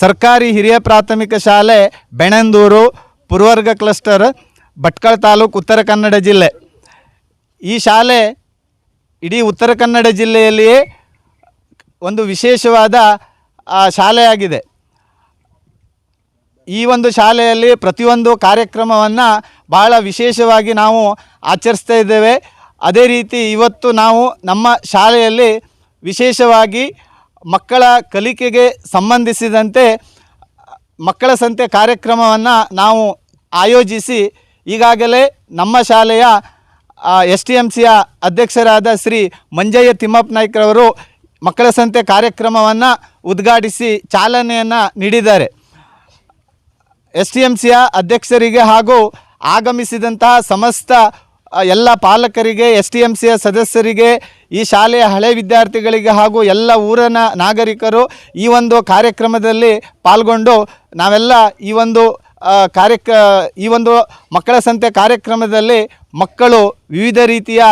ಸರ್ಕಾರಿ ಹಿರಿಯ ಪ್ರಾಥಮಿಕ ಶಾಲೆ ಬೆಣಂದೂರು, ಪುರ್ವರ್ಗ ಕ್ಲಸ್ಟರ್, ಭಟ್ಕಳ ತಾಲೂಕು ಉತ್ತರ ಕನ್ನಡ ಜಿಲ್ಲೆ. ಈ ಶಾಲೆ ಇಡೀ ಉತ್ತರ ಕನ್ನಡ ಜಿಲ್ಲೆಯಲ್ಲಿಯೇ ಒಂದು ವಿಶೇಷವಾದ ಶಾಲೆಯಾಗಿದೆ. ಈ ಒಂದು ಶಾಲೆಯಲ್ಲಿ ಪ್ರತಿಯೊಂದು ಕಾರ್ಯಕ್ರಮವನ್ನು ಬಹಳ ವಿಶೇಷವಾಗಿ ನಾವು ಆಚರಿಸ್ತಾ ಇದ್ದೇವೆ. ಅದೇ ರೀತಿ ಇವತ್ತು ನಾವು ನಮ್ಮ ಶಾಲೆಯಲ್ಲಿ ವಿಶೇಷವಾಗಿ ಮಕ್ಕಳ ಕಲಿಕೆಗೆ ಸಂಬಂಧಿಸಿದಂತೆ ಮಕ್ಕಳ ಸಂತೆ ಕಾರ್ಯಕ್ರಮವನ್ನು ನಾವು ಆಯೋಜಿಸಿ ಈಗಾಗಲೇ ನಮ್ಮ ಶಾಲೆಯ ಎಸ್ ಟಿ ಎಂ ಸಿಯ ಅಧ್ಯಕ್ಷರಾದ ಶ್ರೀ ಮಂಜಯ್ಯ ತಿಮ್ಮಪ್ಪ ನಾಯ್ಕರವರು ಮಕ್ಕಳ ಸಂತೆ ಕಾರ್ಯಕ್ರಮವನ್ನು ಉದ್ಘಾಟಿಸಿ ಚಾಲನೆಯನ್ನು ನೀಡಿದ್ದಾರೆ. ಎಸ್ ಟಿ ಎಂ ಸಿಯ ಅಧ್ಯಕ್ಷರಿಗೆ ಹಾಗೂ ಆಗಮಿಸಿದಂತಹ ಸಮಸ್ತ ಎಲ್ಲ ಪಾಲಕರಿಗೆ ಎಸ್ ಟಿ ಎಂ ಸಿಯ ಸದಸ್ಯರಿಗೆ, ಈ ಶಾಲೆಯ ಹಳೆ ವಿದ್ಯಾರ್ಥಿಗಳಿಗೆ ಹಾಗೂ ಎಲ್ಲ ಊರಿನ ನಾಗರಿಕರು ಈ ಒಂದು ಕಾರ್ಯಕ್ರಮದಲ್ಲಿ ಪಾಲ್ಗೊಂಡು ನಾವೆಲ್ಲ ಈ ಒಂದು ಕಾರ್ಯ ಈ ಒಂದು ಮಕ್ಕಳ ಸಂತೆ ಕಾರ್ಯಕ್ರಮದಲ್ಲಿ ಮಕ್ಕಳು ವಿವಿಧ ರೀತಿಯ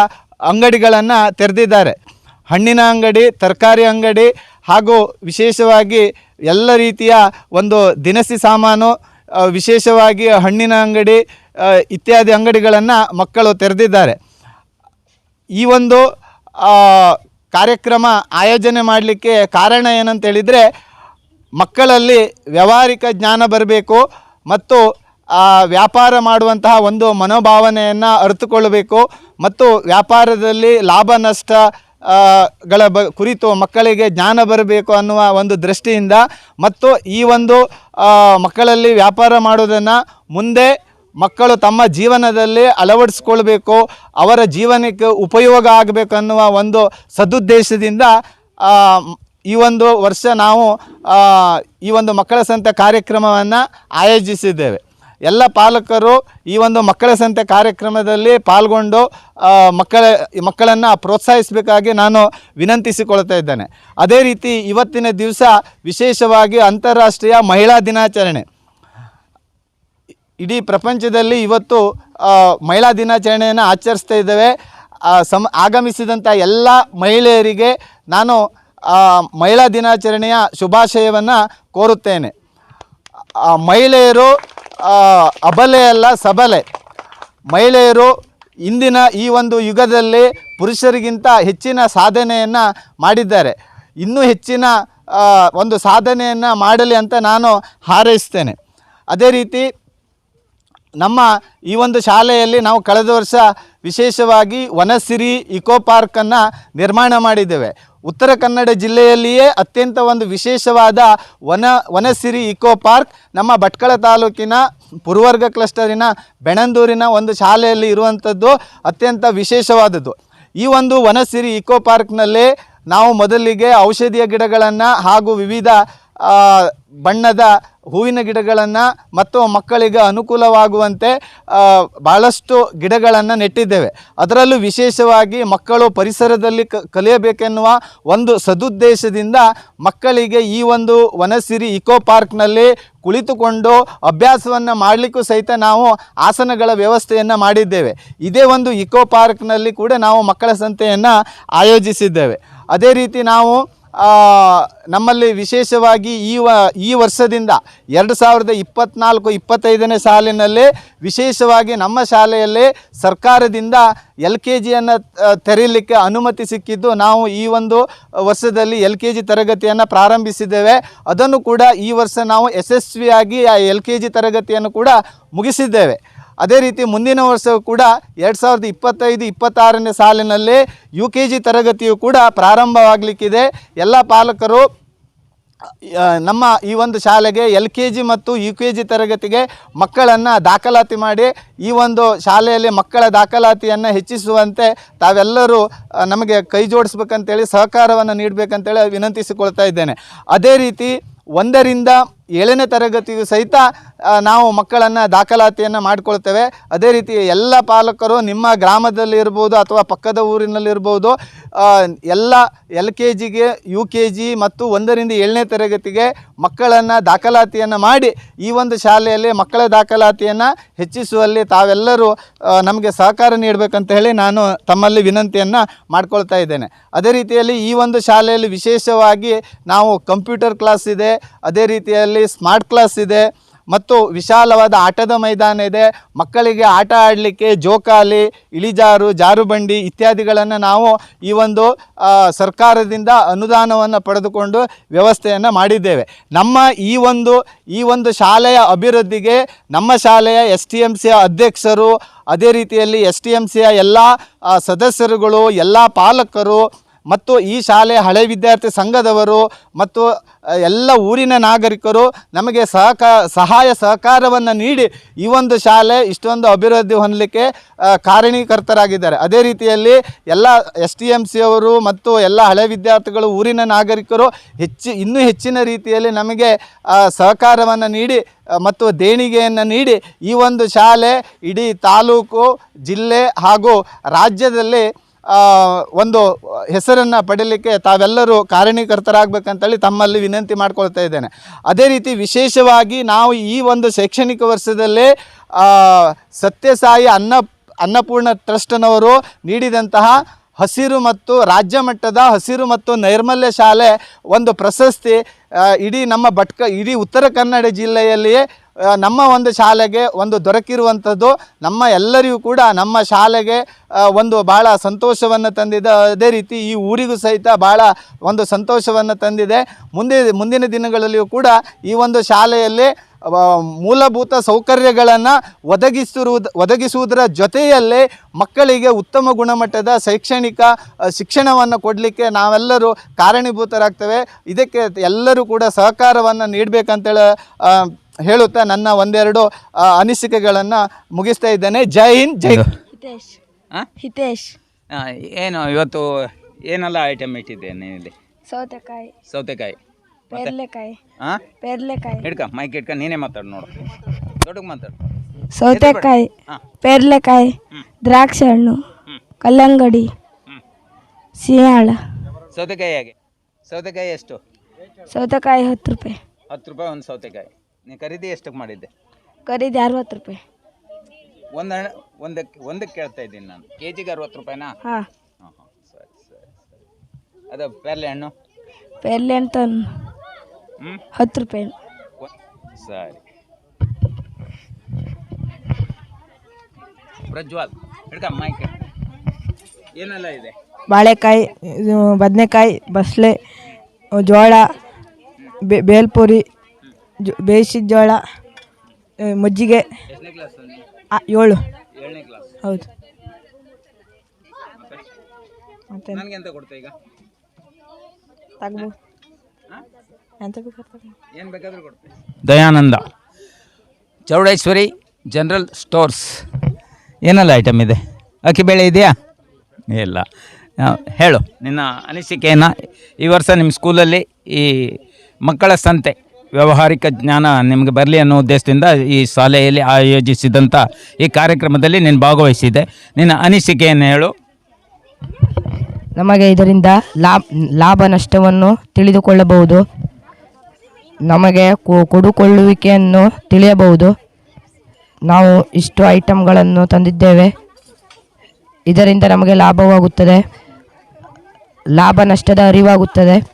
ಅಂಗಡಿಗಳನ್ನು ತೆರೆದಿದ್ದಾರೆ. ಹಣ್ಣಿನ ಅಂಗಡಿ, ತರಕಾರಿ ಅಂಗಡಿ ಹಾಗೂ ವಿಶೇಷವಾಗಿ ಎಲ್ಲ ರೀತಿಯ ಒಂದು ದಿನಸಿ ಸಾಮಾನು ವಿಶೇಷವಾಗಿ ಹಣ್ಣಿನ ಅಂಗಡಿ ಇತ್ಯಾದಿ ಅಂಗಡಿಗಳನ್ನು ಮಕ್ಕಳು ತೆರೆದಿದ್ದಾರೆ. ಈ ಒಂದು ಕಾರ್ಯಕ್ರಮ ಆಯೋಜನೆ ಮಾಡಲಿಕ್ಕೆ ಕಾರಣ ಏನಂತೇಳಿದರೆ, ಮಕ್ಕಳಲ್ಲಿ ವ್ಯಾವಹಾರಿಕ ಜ್ಞಾನ ಬರಬೇಕು ಮತ್ತು ವ್ಯಾಪಾರ ಮಾಡುವಂತಹ ಒಂದು ಮನೋಭಾವನೆಯನ್ನು ಅರಿತುಕೊಳ್ಳಬೇಕು ಮತ್ತು ವ್ಯಾಪಾರದಲ್ಲಿ ಲಾಭ, ನಷ್ಟ ಗಳ ಬ, ಕುರಿತು ಮಕ್ಕಳಿಗೆ ಜ್ಞಾನ ಬರಬೇಕು ಅನ್ನುವ ಒಂದು ದೃಷ್ಟಿಯಿಂದ ಮತ್ತು ಈ ಒಂದು ಮಕ್ಕಳಲ್ಲಿ ವ್ಯಾಪಾರ ಮಾಡುವುದನ್ನು ಮುಂದೆ ಮಕ್ಕಳು ತಮ್ಮ ಜೀವನದಲ್ಲಿ ಅಳವಡಿಸ್ಕೊಳ್ಬೇಕು, ಅವರ ಜೀವನಕ್ಕೆ ಉಪಯೋಗ ಆಗಬೇಕು ಅನ್ನುವ ಒಂದು ಸದುದ್ದೇಶದಿಂದ ಈ ಒಂದು ವರ್ಷ ನಾವು ಈ ಒಂದು ಮಕ್ಕಳ ಸಂತೆ ಕಾರ್ಯಕ್ರಮವನ್ನು ಆಯೋಜಿಸಿದ್ದೇವೆ. ಎಲ್ಲ ಪಾಲಕರು ಈ ಒಂದು ಮಕ್ಕಳ ಸಂತೆ ಕಾರ್ಯಕ್ರಮದಲ್ಲಿ ಪಾಲ್ಗೊಂಡು ಮಕ್ಕಳ, ಮಕ್ಕಳನ್ನು ಪ್ರೋತ್ಸಾಹಿಸಬೇಕಾಗಿ ನಾನು ವಿನಂತಿಸಿಕೊಳ್ತಾ ಇದ್ದೇನೆ. ಅದೇ ರೀತಿ ಇವತ್ತಿನ ದಿವಸ ವಿಶೇಷವಾಗಿ ಅಂತಾರಾಷ್ಟ್ರೀಯ ಮಹಿಳಾ ದಿನಾಚರಣೆ. ಇಡೀ ಪ್ರಪಂಚದಲ್ಲಿ ಇವತ್ತು ಮಹಿಳಾ ದಿನಾಚರಣೆಯನ್ನು ಆಚರಿಸ್ತಾ ಇದ್ದೇವೆ. ಸಮ ಆಗಮಿಸಿದಂಥ ಎಲ್ಲ ಮಹಿಳೆಯರಿಗೆ ನಾನು ಮಹಿಳಾ ದಿನಾಚರಣೆಯ ಶುಭಾಶಯವನ್ನು ಕೋರುತ್ತೇನೆ. ಮಹಿಳೆಯರು ಅಬಲೆ ಅಲ್ಲ, ಸಬಲೆ. ಮಹಿಳೆಯರು ಇಂದಿನ ಈ ಒಂದು ಯುಗದಲ್ಲಿ ಪುರುಷರಿಗಿಂತ ಹೆಚ್ಚಿನ ಸಾಧನೆಯನ್ನು ಮಾಡಿದ್ದಾರೆ. ಇನ್ನೂ ಹೆಚ್ಚಿನ ಒಂದು ಸಾಧನೆಯನ್ನು ಮಾಡಲಿ ಅಂತ ನಾನು ಹಾರೈಸ್ತೇನೆ. ಅದೇ ರೀತಿ ನಮ್ಮ ಈ ಒಂದು ಶಾಲೆಯಲ್ಲಿ ನಾವು ಕಳೆದ ವರ್ಷ ವಿಶೇಷವಾಗಿ ವನಸಿರಿ ಇಕೋ ಪಾರ್ಕನ್ನು ನಿರ್ಮಾಣ ಮಾಡಿದ್ದೇವೆ. ಉತ್ತರ ಕನ್ನಡ ಜಿಲ್ಲೆಯಲ್ಲಿಯೇ ಅತ್ಯಂತ ಒಂದು ವಿಶೇಷವಾದ ವನ, ವನಸಿರಿ ಇಕೋ ಪಾರ್ಕ್ ನಮ್ಮ ಭಟ್ಕಳ ತಾಲೂಕಿನ ಪುರವರ್ಗ ಕ್ಲಸ್ಟರಿನ ಬೆಣಂದೂರಿನ ಒಂದು ಶಾಲೆಯಲ್ಲಿ ಇರುವಂಥದ್ದು ಅತ್ಯಂತ ವಿಶೇಷವಾದದ್ದು. ಈ ಒಂದು ವನಸಿರಿ ಇಕೋ ಪಾರ್ಕ್ನಲ್ಲಿ ನಾವು ಮೊದಲಿಗೆ ಔಷಧಿಯ ಗಿಡಗಳನ್ನು ಹಾಗೂ ವಿವಿಧ ಬಣ್ಣದ ಹೂವಿನ ಗಿಡಗಳನ್ನು ಮತ್ತು ಮಕ್ಕಳಿಗೆ ಅನುಕೂಲವಾಗುವಂತೆ ಭಾಳಷ್ಟು ಗಿಡಗಳನ್ನು ನೆಟ್ಟಿದ್ದೇವೆ. ಅದರಲ್ಲೂ ವಿಶೇಷವಾಗಿ ಮಕ್ಕಳು ಪರಿಸರದಲ್ಲಿ ಕಲಿಯಬೇಕೆನ್ನುವ ಒಂದು ಸದುದ್ದೇಶದಿಂದ ಮಕ್ಕಳಿಗೆ ಈ ಒಂದು ವನಸಿರಿ ಇಕೋ ಪಾರ್ಕ್ನಲ್ಲಿ ಕುಳಿತುಕೊಂಡು ಅಭ್ಯಾಸವನ್ನು ಮಾಡಲಿಕ್ಕೂ ಸಹಿತ ನಾವು ಆಸನಗಳ ವ್ಯವಸ್ಥೆಯನ್ನು ಮಾಡಿದ್ದೇವೆ. ಇದೇ ಒಂದು ಇಕೋ ಪಾರ್ಕ್ನಲ್ಲಿ ಕೂಡ ನಾವು ಮಕ್ಕಳ ಸಂತೆಯನ್ನು ಆಯೋಜಿಸಿದ್ದೇವೆ. ಅದೇ ರೀತಿ ನಾವು ನಮ್ಮಲ್ಲಿ ವಿಶೇಷವಾಗಿ ಈ ವ, ಈ ವರ್ಷದಿಂದ ಎರಡು ಸಾವಿರದ ಇಪ್ಪತ್ತ್ನಾಲ್ಕು ಇಪ್ಪತ್ತೈದನೇ ಸಾಲಿನಲ್ಲಿ ವಿಶೇಷವಾಗಿ ನಮ್ಮ ಶಾಲೆಯಲ್ಲಿ ಸರ್ಕಾರದಿಂದ ಎಲ್ ಕೆ ಜಿಯನ್ನು ತೆರೀಲಿಕ್ಕೆ ಅನುಮತಿ ಸಿಕ್ಕಿದ್ದು ನಾವು ಈ ಒಂದು ವರ್ಷದಲ್ಲಿ ಎಲ್ ಕೆ ಜಿ ತರಗತಿಯನ್ನು ಪ್ರಾರಂಭಿಸಿದ್ದೇವೆ. ಅದನ್ನು ಕೂಡ ಈ ವರ್ಷ ನಾವು ಯಶಸ್ವಿಯಾಗಿ ಆ ಎಲ್ ಕೆ ಜಿ ತರಗತಿಯನ್ನು ಕೂಡ ಮುಗಿಸಿದ್ದೇವೆ. ಅದೇ ರೀತಿ ಮುಂದಿನ ವರ್ಷವೂ ಕೂಡ ಎರಡು ಸಾವಿರದ ಇಪ್ಪತ್ತೈದು, ಇಪ್ಪತ್ತಾರನೇ ಸಾಲಿನಲ್ಲಿ ಯು ಕೆ ಜಿ ತರಗತಿಯು ಕೂಡ ಪ್ರಾರಂಭವಾಗಲಿಕ್ಕಿದೆ. ಎಲ್ಲ ಪಾಲಕರು ನಮ್ಮ ಈ ಒಂದು ಶಾಲೆಗೆ ಎಲ್ ಕೆ ಜಿ ಮತ್ತು ಯು ಕೆ ಜಿ ತರಗತಿಗೆ ಮಕ್ಕಳನ್ನು ದಾಖಲಾತಿ ಮಾಡಿ, ಈ ಒಂದು ಶಾಲೆಯಲ್ಲಿ ಮಕ್ಕಳ ದಾಖಲಾತಿಯನ್ನು ಹೆಚ್ಚಿಸುವಂತೆ ತಾವೆಲ್ಲರೂ ನಮಗೆ ಕೈ ಜೋಡಿಸ್ಬೇಕಂತೇಳಿ, ಸಹಕಾರವನ್ನು ನೀಡಬೇಕಂತೇಳಿ ವಿನಂತಿಸಿಕೊಳ್ತಾ ಇದ್ದೇನೆ. ಅದೇ ರೀತಿ ಒಂದರಿಂದ ಏಳನೇ ತರಗತಿಯು ಸಹಿತ ನಾವು ಮಕ್ಕಳನ್ನು ದಾಖಲಾತಿಯನ್ನು ಮಾಡಿಕೊಳ್ತೇವೆ. ಅದೇ ರೀತಿ ಎಲ್ಲ ಪಾಲಕರು ನಿಮ್ಮ ಗ್ರಾಮದಲ್ಲಿ ಇರ್ಬೋದು ಅಥವಾ ಪಕ್ಕದ ಊರಿನಲ್ಲಿರ್ಬೋದು ಎಲ್ಲ ಎಲ್ ಕೆ ಜಿಗೆ, ಯು ಕೆ ಜಿ ಮತ್ತು ಒಂದರಿಂದ ಏಳನೇ ತರಗತಿಗೆ ಮಕ್ಕಳನ್ನು ದಾಖಲಾತಿಯನ್ನು ಮಾಡಿ ಈ ಒಂದು ಶಾಲೆಯಲ್ಲಿ ಮಕ್ಕಳ ದಾಖಲಾತಿಯನ್ನು ಹೆಚ್ಚಿಸುವಲ್ಲಿ ತಾವೆಲ್ಲರೂ ನಮಗೆ ಸಹಕಾರ ನೀಡಬೇಕಂತ ಹೇಳಿ ನಾನು ತಮ್ಮಲ್ಲಿ ವಿನಂತಿಯನ್ನು ಮಾಡ್ಕೊಳ್ತಾ ಇದ್ದೇನೆ. ಅದೇ ರೀತಿಯಲ್ಲಿ ಈ ಒಂದು ಶಾಲೆಯಲ್ಲಿ ವಿಶೇಷವಾಗಿ ನಾವು ಕಂಪ್ಯೂಟರ್ ಕ್ಲಾಸ್ ಇದೆ. ಅದೇ ರೀತಿಯಲ್ಲಿ ಸ್ಮಾರ್ಟ್ ಕ್ಲಾಸ್ ಇದೆ ಮತ್ತು ವಿಶಾಲವಾದ ಆಟದ ಮೈದಾನ ಇದೆ. ಮಕ್ಕಳಿಗೆ ಆಟ ಆಡಲಿಕ್ಕೆ ಜೋಕಾಲಿ, ಇಳಿಜಾರು, ಜಾರುಬಂಡಿ ಇತ್ಯಾದಿಗಳನ್ನು ನಾವು ಈ ಒಂದು ಸರ್ಕಾರದಿಂದ ಅನುದಾನವನ್ನು ಪಡೆದುಕೊಂಡು ವ್ಯವಸ್ಥೆಯನ್ನು ಮಾಡಿದ್ದೇವೆ. ನಮ್ಮ ಈ ಒಂದು ಈ ಒಂದು ಶಾಲೆಯ ಅಭಿವೃದ್ಧಿಗೆ ನಮ್ಮ ಶಾಲೆಯ ಎಸ್ ಟಿ ಎಂ ಸಿಯ ಅಧ್ಯಕ್ಷರು, ಅದೇ ರೀತಿಯಲ್ಲಿ ಎಸ್ ಟಿ ಎಂ ಸಿಯ ಎಲ್ಲ ಸದಸ್ಯರುಗಳು, ಎಲ್ಲ ಪಾಲಕರು ಮತ್ತು ಈ ಶಾಲೆ ಹಳೆ ವಿದ್ಯಾರ್ಥಿ ಸಂಘದವರು ಮತ್ತು ಎಲ್ಲ ಊರಿನ ನಾಗರಿಕರು ನಮಗೆ ಸಹಕ, ಸಹಾಯ ಸಹಕಾರವನ್ನು ನೀಡಿ ಈ ಒಂದು ಶಾಲೆ ಇಷ್ಟೊಂದು ಅಭಿವೃದ್ಧಿ ಹೊಂದಲಿಕ್ಕೆ ಕಾರಣೀಕರ್ತರಾಗಿದ್ದಾರೆ ಅದೇ ರೀತಿಯಲ್ಲಿ ಎಲ್ಲ ಎಸ್ ಟಿ ಎಂ ಸಿ ಅವರು ಮತ್ತು ಎಲ್ಲ ಹಳೆ ವಿದ್ಯಾರ್ಥಿಗಳು, ಊರಿನ ನಾಗರಿಕರು ಹೆಚ್ಚು, ಇನ್ನೂ ಹೆಚ್ಚಿನ ರೀತಿಯಲ್ಲಿ ನಮಗೆ ಸಹಕಾರವನ್ನು ನೀಡಿ ಮತ್ತು ದೇಣಿಗೆಯನ್ನು ನೀಡಿ ಈ ಒಂದು ಶಾಲೆ ಇಡೀ ತಾಲೂಕು, ಜಿಲ್ಲೆ ಹಾಗೂ ರಾಜ್ಯದಲ್ಲಿ ಒಂದು ಹೆಸರನ್ನು ಪಡೀಲಿಕ್ಕೆ ತಾವೆಲ್ಲರೂ ಕಾರಣೀಕರ್ತರಾಗಬೇಕಂತೇಳಿ ತಮ್ಮಲ್ಲಿ ವಿನಂತಿ ಮಾಡ್ಕೊಳ್ತಾ ಇದ್ದೇನೆ. ಅದೇ ರೀತಿ ವಿಶೇಷವಾಗಿ ನಾವು ಈ ಒಂದು ಶೈಕ್ಷಣಿಕ ವರ್ಷದಲ್ಲಿ ಸತ್ಯಸಾಯಿ ಅನ್ನ, ಅನ್ನಪೂರ್ಣ ಟ್ರಸ್ಟ್ನವರು ನೀಡಿದಂತಹ ಹಸಿರು ಮತ್ತು ರಾಜ್ಯ ಮಟ್ಟದ ಹಸಿರು ಮತ್ತು ನೈರ್ಮಲ್ಯ ಶಾಲೆ ಒಂದು ಪ್ರಶಸ್ತಿ ಇಡೀ ನಮ್ಮ ಭಟ್ಕ, ಇಡೀ ಉತ್ತರ ಕನ್ನಡ ಜಿಲ್ಲೆಯಲ್ಲಿಯೇ ನಮ್ಮ ಒಂದು ಶಾಲೆಗೆ ಒಂದು ದೊರಕಿರುವಂಥದ್ದು ನಮ್ಮ ಎಲ್ಲರಿಗೂ ಕೂಡ ನಮ್ಮ ಶಾಲೆಗೆ ಒಂದು ಭಾಳ ಸಂತೋಷವನ್ನು ತಂದಿದೆ. ಅದೇ ರೀತಿ ಈ ಊರಿಗೂ ಸಹಿತ ಭಾಳ ಒಂದು ಸಂತೋಷವನ್ನು ತಂದಿದೆ. ಮುಂದೆ, ಮುಂದಿನ ದಿನಗಳಲ್ಲಿಯೂ ಕೂಡ ಈ ಒಂದು ಶಾಲೆಯಲ್ಲಿ ಮೂಲಭೂತ ಸೌಕರ್ಯಗಳನ್ನು ಒದಗಿಸಿರುವುದು ಒದಗಿಸುವುದರ ಜೊತೆಯಲ್ಲೇ ಮಕ್ಕಳಿಗೆ ಉತ್ತಮ ಗುಣಮಟ್ಟದ ಶೈಕ್ಷಣಿಕ ಶಿಕ್ಷಣವನ್ನು ಕೊಡಲಿಕ್ಕೆ ನಾವೆಲ್ಲರೂ ಕಾರಣೀಭೂತರಾಗ್ತೇವೆ. ಇದಕ್ಕೆ ಎಲ್ಲರೂ ಕೂಡ ಸಹಕಾರವನ್ನು ನೀಡಬೇಕಂತೇಳಿ ಹೇಳುತ್ತಾ ನನ್ನ ಒಂದೆರಡು ಆ, ಅನಿಸಿಕೆಗಳನ್ನು ಮುಗಿಸ್ತಾ ಇದ್ದೇನೆ. ಜೈ ಹಿಂದ್ ಜೈ ಹಿತೇಶ್. ಹಾಂ ಹಿತೇಶ್. ಏನು ಇವತ್ತು ಏನೆಲ್ಲ ಐಟಮ್ ಇಟ್ಟಿದ್ದೇನೆ ಇಲ್ಲಿ? ಸೌತೆಕಾಯಿ. ಸೌತೆಕಾಯಿ. ಪೇರ್ಲೆಕಾಯಿ. ಹಾಂ ಪೇರ್ಲೆಕಾಯಿ. ಹಿಡ್ಕ ಮೈಕ್ ಹಿಡ್ಕ ನೀನೇ ಮಾತಾಡು ನೋಡು. ದೊಡ್ಡಗೆ ಮಾತಾಡು. ಸೌತೆಕಾಯಿ ಹಾಂ ಪೇರ್ಲೆಕಾಯಿ ದ್ರಾಕ್ಷಿ ಹಣ್ಣು ಕಲ್ಲಂಗಡಿ ಹ್ಞೂ ಸಿಯಾಳ. ಸೌತೆಕಾಯಿ ಹೇಗೆ? ಸೌತೆಕಾಯಿ ಎಷ್ಟು? ಸೌತೆಕಾಯಿ ಹತ್ತು ರೂಪಾಯಿ. ಹತ್ತು ರೂಪಾಯಿ ಒಂದು ಸೌತೆಕಾಯಿ. ನೀ ಖರೀದಿ ಎಷ್ಟಕ್ಕೆ ಮಾಡಿದ್ದೆ? ಖರೀದಿ ಅರವತ್ತು ರೂಪಾಯಿ. ಒಂದು ಒಂದಕ್ಕೆ ಒಂದಕ್ಕೆ ಕೇಳ್ತಾ ಇದ್ದೀನಿ ನಾನು. ಕೆ ಜಿಗೆ ಅರವತ್ತು ರೂಪಾಯಿನಾ? ಹಾಂ. ಹಾಂ ಹಾಂ ಸರಿ ಸರಿ ಸರಿ. ಅದು ಪೇರ್ಲೆ ಹಣ್ಣು? ಪೇರ್ಲೆ ಅಂತ ಹ್ಞೂ ಹತ್ತು ರೂಪಾಯಿ. ಸರಿ. ಪ್ರಜ್ವಲ್ ಹಿಡ್ಕ ಮೈಕ್ ಏನೆಲ್ಲ ಇದೆ? ಬಾಳೆಕಾಯಿ ಇದು ಬದನೆಕಾಯಿ ಬಸಳೆ ಜೋಳ ಬೇಲ್ಪುರಿ ಜೊ ಬೇಯಿಸಿದ ಜೋಳ ಆ, ಮಜ್ಜಿಗೆ. ಎಷ್ಟನೇ ಕ್ಲಾಸ್ ಆ, ಏಳು. ಏಳನೇ ಕ್ಲಾಸ್ ಹೌದು. ಮತ್ತೆ? ನನಗೆ ಎಂತ ಕೊಡ್ತಾ ಈಗ? ತಗ್ಬೋದು ಎಂತ ಬೇಕಾಗ್ತದೆ ಏನು ಬೇಕಾದರೂ ಕೊಡ್ತೆ ದಯಾನಂದ. Chowdeshwari general stores. ಏನೆಲ್ಲ ಐಟಮ್ ಇದೆ? ಅಕ್ಕಿ ಬೇಳೆ ಇದೆಯಾ? ಇಲ್ಲ. ಆ, ಹೇಳು. ನಿನ್ನ ಅನಿಸಿಕೆಯನ್ನು ಈ ವರ್ಷ ನಿಮ್ಮ ಸ್ಕೂಲಲ್ಲಿ ಈ ಮಕ್ಕಳ ಸಂತೆ ವ್ಯಾವಹಾರಿಕ ಜ್ಞಾನ ನಿಮಗೆ ಬರಲಿ ಅನ್ನೋ ಉದ್ದೇಶದಿಂದ ಈ ಶಾಲೆಯಲ್ಲಿ ಆಯೋಜಿಸಿದಂಥ ಈ ಕಾರ್ಯಕ್ರಮದಲ್ಲಿ ನೀನು ಭಾಗವಹಿಸಿದೆ. ನಿನ್ನ ಅನಿಸಿಕೆಯನ್ನು ಹೇಳು. ನಮಗೆ ಇದರಿಂದ ಲಾಭ ಲಾಭ ನಷ್ಟವನ್ನು ತಿಳಿದುಕೊಳ್ಳಬಹುದು. ನಮಗೆ ಕೊಡುಕೊಳ್ಳುವಿಕೆಯನ್ನು ತಿಳಿಯಬಹುದು. ನಾವು ಇಷ್ಟು ಐಟಮ್ಗಳನ್ನು ತಂದಿದ್ದೇವೆ. ಇದರಿಂದ ನಮಗೆ ಲಾಭವಾಗುತ್ತದೆ. ಲಾಭ ನಷ್ಟದ ಅರಿವಾಗುತ್ತದೆ.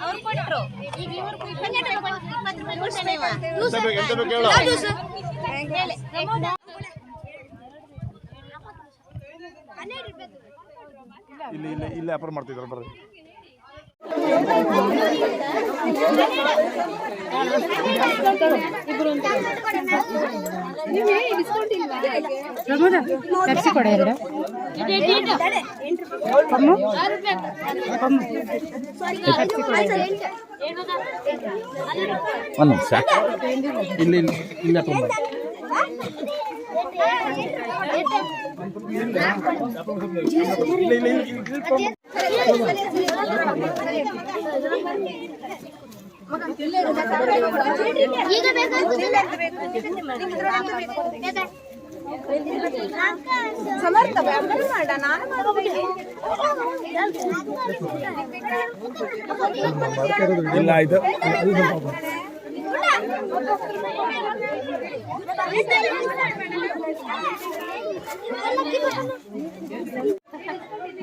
ಅವ್ರು ಕೊಟ್ರು. ಇಲ್ಲ ಇವ್ರು ಇಪ್ಪತ್ತು ರೂಪಾಯಿ ಇಪ್ಪತ್ತು ರೂಪಾಯಿ. ಕೊಡ್ತಾನೆ ಇವ. ಹೇಳಿ. ಇಲ್ಲಿ ಇಲ್ಲಿ ಇಲ್ಲಿ ವ್ಯಾಪಾರ ಮಾಡ್ತಿದ್ರು ಬರ್ರಿ ಒಂದು ನಿಮಿಷ ಈಗ ಸಮರ್ಥ ಮಾಡ ನಾನು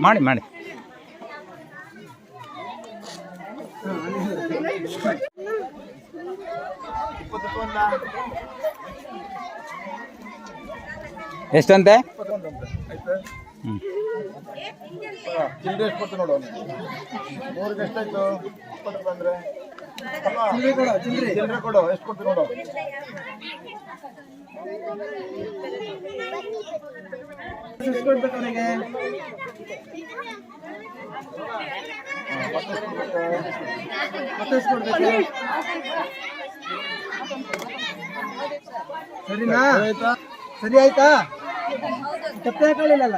ಮಾಡಿ ಮಾಡಿ. ಎಷ್ಟಂತೆ? ಹ್ಞೂ ಚಿಲ್ಲರೆ ಎಷ್ಟು ಕೊಡ್ತು ನೋಡು ಮೂರಿಗೆ ಎಷ್ಟಾಯ್ತು? ಇಪ್ಪತ್ತು ರೂಪಾಯಿ ಅಂದ್ರೆ? ಚಿಲ್ಲರೆ ಕೊಡು ಎಷ್ಟು ಕೊಡ್ತು ನೋಡು. ಎಷ್ಟು ಕೊಡ್ಬೇಕು ಅವನಿಗೆ ಮತ್ತೆ ಕೊಡ್ಬೇಕು? ಸರಿನಾ? ಆಯ್ತಾ? ಸರಿ ಆಯ್ತಾ? ತಪ್ಪೇ ಹಾಕೊಳ್ಳಿಲ್ಲಲ್ಲ?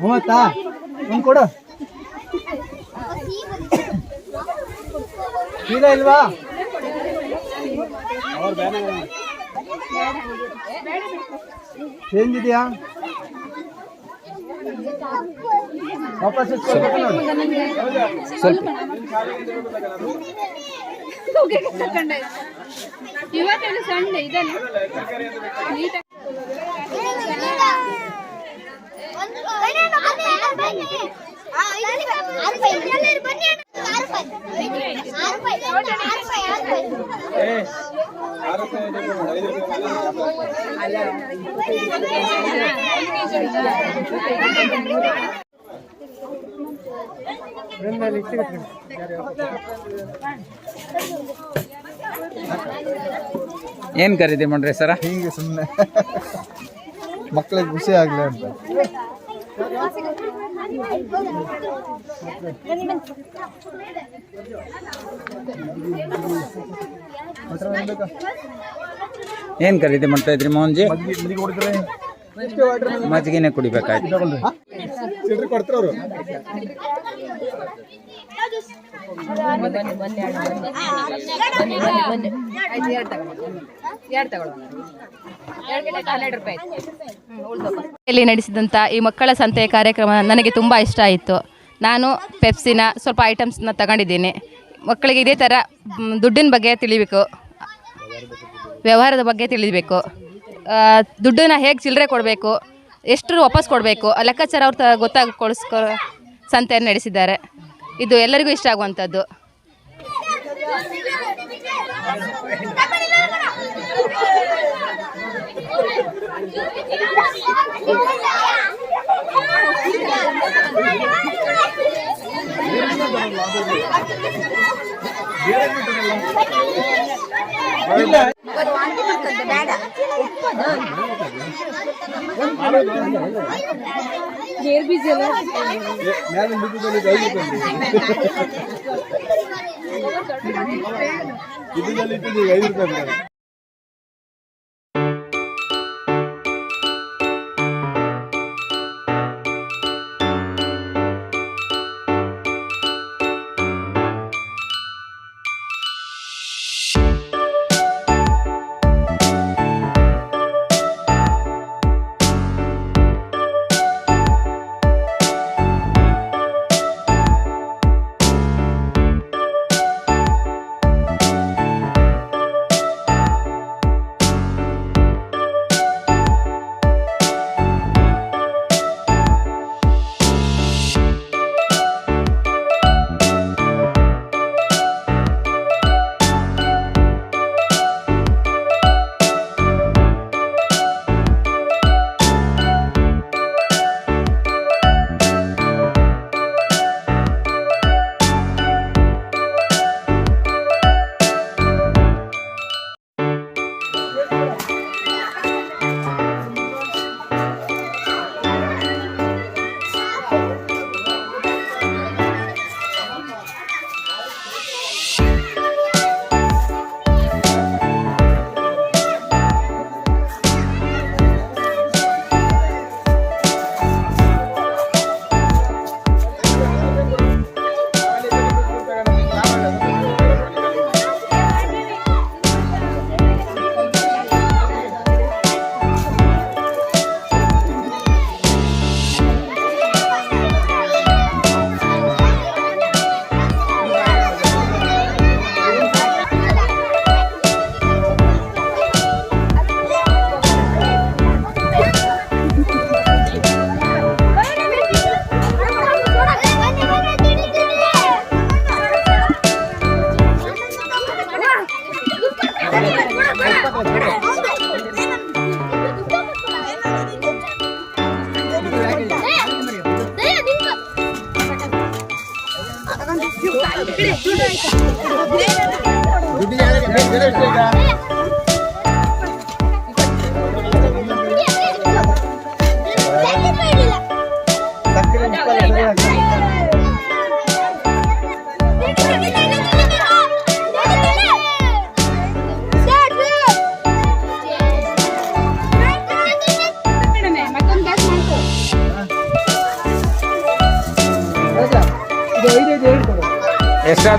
ಮೂವತ್ತಾ? ಒಂದು ಕೊಡು. ಇಲ್ಲ ಇಲ್ವಾ? ಚೇಂಜ್ ಇದೆಯಾ? ವಾಪಸ್ ಇಸ್ಕೊಳ್ಬೇಕು ನೋಡಿ. ಸ್ವಲ್ಪ ಏನು ಖರೀದಿ ಮಾಡ್ರಿ ಸರ? ಹಿಂಗೆ ಸುಮ್ಮನೆ ಮಕ್ಕಳಿಗೆ ಖುಷಿ ಆಗಲಿ ಅಂತ? ಏನು ಖರೀದಿ ಮಾಡ್ತಾ ಇದ್ರಿ ಮೋಹನ್ಜಿ? ಮಜ್ಜಿಗೆನೆ ಕುಡಿಬೇಕಾಯ್ತು. ಇಲ್ಲಿ ನಡೆಸಿದಂಥ ಈ ಮಕ್ಕಳ ಸಂತೆಯ ಕಾರ್ಯಕ್ರಮ ನನಗೆ ತುಂಬ ಇಷ್ಟ ಆಯಿತು. ನಾನು ಪೆಪ್ಸಿನ ಸ್ವಲ್ಪ ಐಟಮ್ಸ್ನ ತಗೊಂಡಿದ್ದೀನಿ. ಮಕ್ಕಳಿಗೆ ಇದೇ ಥರ ದುಡ್ಡಿನ ಬಗ್ಗೆ ತಿಳಿಬೇಕು. ವ್ಯವಹಾರದ ಬಗ್ಗೆ ತಿಳಿಬೇಕು. ದುಡ್ಡನ್ನ ಹೇಗೆ ಚಿಲ್ಲರೆ ಕೊಡಬೇಕು? ಎಷ್ಟು ವಾಪಸ್ ಕೊಡಬೇಕು? ಲೆಕ್ಕಾಚಾರ ಅವ್ರು ತ ಸಂತೆಯನ್ನು ನಡೆಸಿದ್ದಾರೆ. ಇದು ಎಲ್ಲರಿಗೂ ಇಷ್ಟ ಆಗುವಂಥದ್ದು. ಮೇಲೆ ಬಿದ್ದುದಲ್ಲಿ ಐದು ರೂಪಾಯಿ ಬಿದ್ದುದಲ್ಲಿ ಇಟ್ಟಿದ್ದೀವಿ ಐದು ರೂಪಾಯಿ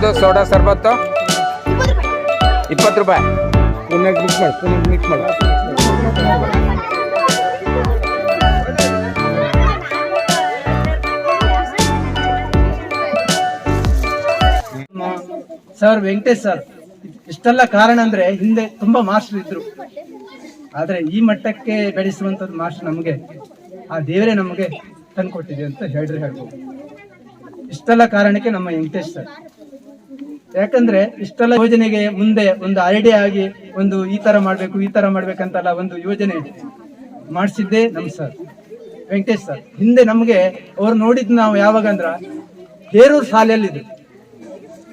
ಎಷ್ಟಾದು ಸೋಡಾ ಸರ್ಬತ್ತು? ಇಪ್ಪತ್ತು ರೂಪಾಯಿ. ಪುನಃ ಮಿಕ್ಸ್ ಮಾಡಿ ಪುನಃ ಮಿಕ್ಸ್ ಮಾಡಿ. ಸರ್ ವೆಂಕಟೇಶ್ ಸರ್ ಇಷ್ಟೆಲ್ಲ ಕಾರಣ ಅಂದ್ರೆ ಹಿಂದೆ ತುಂಬಾ ಮಾಸ್ಟರ್ ಇದ್ರು. ಆದ್ರೆ ಈ ಮಟ್ಟಕ್ಕೆ ಬೆಳೆಸುವಂತದ್ದು ಮಾಸ್ಟರ್ ನಮಗೆ ಆ ದೇವರೇ ನಮಗೆ ತಂದ್ಕೊಟ್ಟಿದೆ ಅಂತ ಹೇಳಿದ್ರೆ ಹೇಳ್ಬೋದು. ಇಷ್ಟೆಲ್ಲ ಕಾರಣಕ್ಕೆ ನಮ್ಮ ವೆಂಕಟೇಶ್ ಸರ್. ಯಾಕಂದ್ರೆ ಇಷ್ಟೆಲ್ಲ ಯೋಜನೆಗೆ ಮುಂದೆ ಒಂದು ಐಡಿಯಾ ಆಗಿ ಒಂದು ಈ ತರ ಮಾಡ್ಬೇಕು ಈ ತರ ಮಾಡ್ಬೇಕಂತಲ್ಲ ಒಂದು ಯೋಜನೆ ಮಾಡಿಸಿದ್ದೆ ನಮ್ ಸರ್ ವೆಂಕಟೇಶ್ ಸರ್ ಹಿಂದೆ ನಮಗೆ ಅವ್ರು ನೋಡಿದ್ ನಾವು ಯಾವಾಗ ಅಂದ್ರ ಹೇರೂರು ಶಾಲೆಯಲ್ಲಿದೆ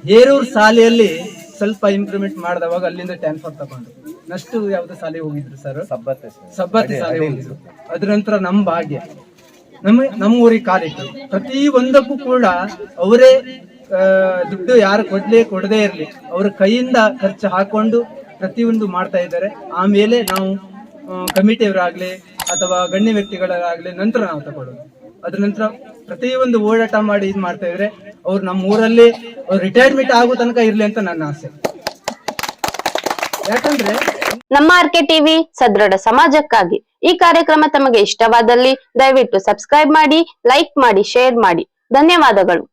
ಹೇರೂರ್ ಶಾಲೆಯಲ್ಲಿ ಸ್ವಲ್ಪ ಇಂಪ್ರೂವ್ಮೆಂಟ್ ಮಾಡಿದವಾಗ ಅಲ್ಲಿಂದ ಟ್ರಾನ್ಸ್ಫರ್ ತಗೊಂಡು ನಷ್ಟು ಯಾವ್ದು ಶಾಲೆಗೆ ಹೋಗಿದ್ರು ಸರ್ ಸಬ್ಬತ್ತೆ ಶಾಲೆ ಹೋಗಿದ್ರು. ಅದ್ರ ನಂತರ ನಮ್ಮ ಭಾಗ್ಯ. ನಮ್ಮ ನಮ್ಮ ಊರಿಗೆ ಕಾಲಿಟ್ಟು ಪ್ರತಿ ಒಂದಕ್ಕೂ ಕೂಡ ಅವರೇ ದುಡ್ಡು ಯಾರು ಕೊಡ್ಲಿ ಕೊಡದೇ ಇರ್ಲಿ. ಅವ್ರ ಕೈಯಿಂದ ಖರ್ಚು ಹಾಕೊಂಡು ಪ್ರತಿಯೊಂದು ಮಾಡ್ತಾ ಇದ್ದಾರೆ. ಆಮೇಲೆ ನಾವು ಕಮಿಟಿಯವರಾಗ್ಲಿ ಅಥವಾ ಗಣ್ಯ ವ್ಯಕ್ತಿಗಳಾಗ್ಲಿ ನಂತರ ನಾವು ತಗೊಳ್ಳೋದು. ಅದ್ರ ನಂತರ ಪ್ರತಿಯೊಂದು ಓಡಾಟ ಮಾಡಿ ಇದು ಮಾಡ್ತಾ ಇದ್ರೆ ಅವ್ರು ನಮ್ಮ ಊರಲ್ಲಿ ಅವ್ರು ರಿಟೈರ್ಮೆಂಟ್ ಆಗೋ ತನಕ ಇರ್ಲಿ ಅಂತ ನನ್ನ ಆಸೆ. ಯಾಕಂದ್ರೆ ನಮ್ಮ ಆರ್ ಕೆ ಟಿವಿ ಸದೃಢ ಸಮಾಜಕ್ಕಾಗಿ ಈ ಕಾರ್ಯಕ್ರಮ ತಮಗೆ ಇಷ್ಟವಾದಲ್ಲಿ ದಯವಿಟ್ಟು ಸಬ್ಸ್ಕ್ರೈಬ್ ಮಾಡಿ, ಲೈಕ್ ಮಾಡಿ, ಶೇರ್ ಮಾಡಿ. ಧನ್ಯವಾದಗಳು.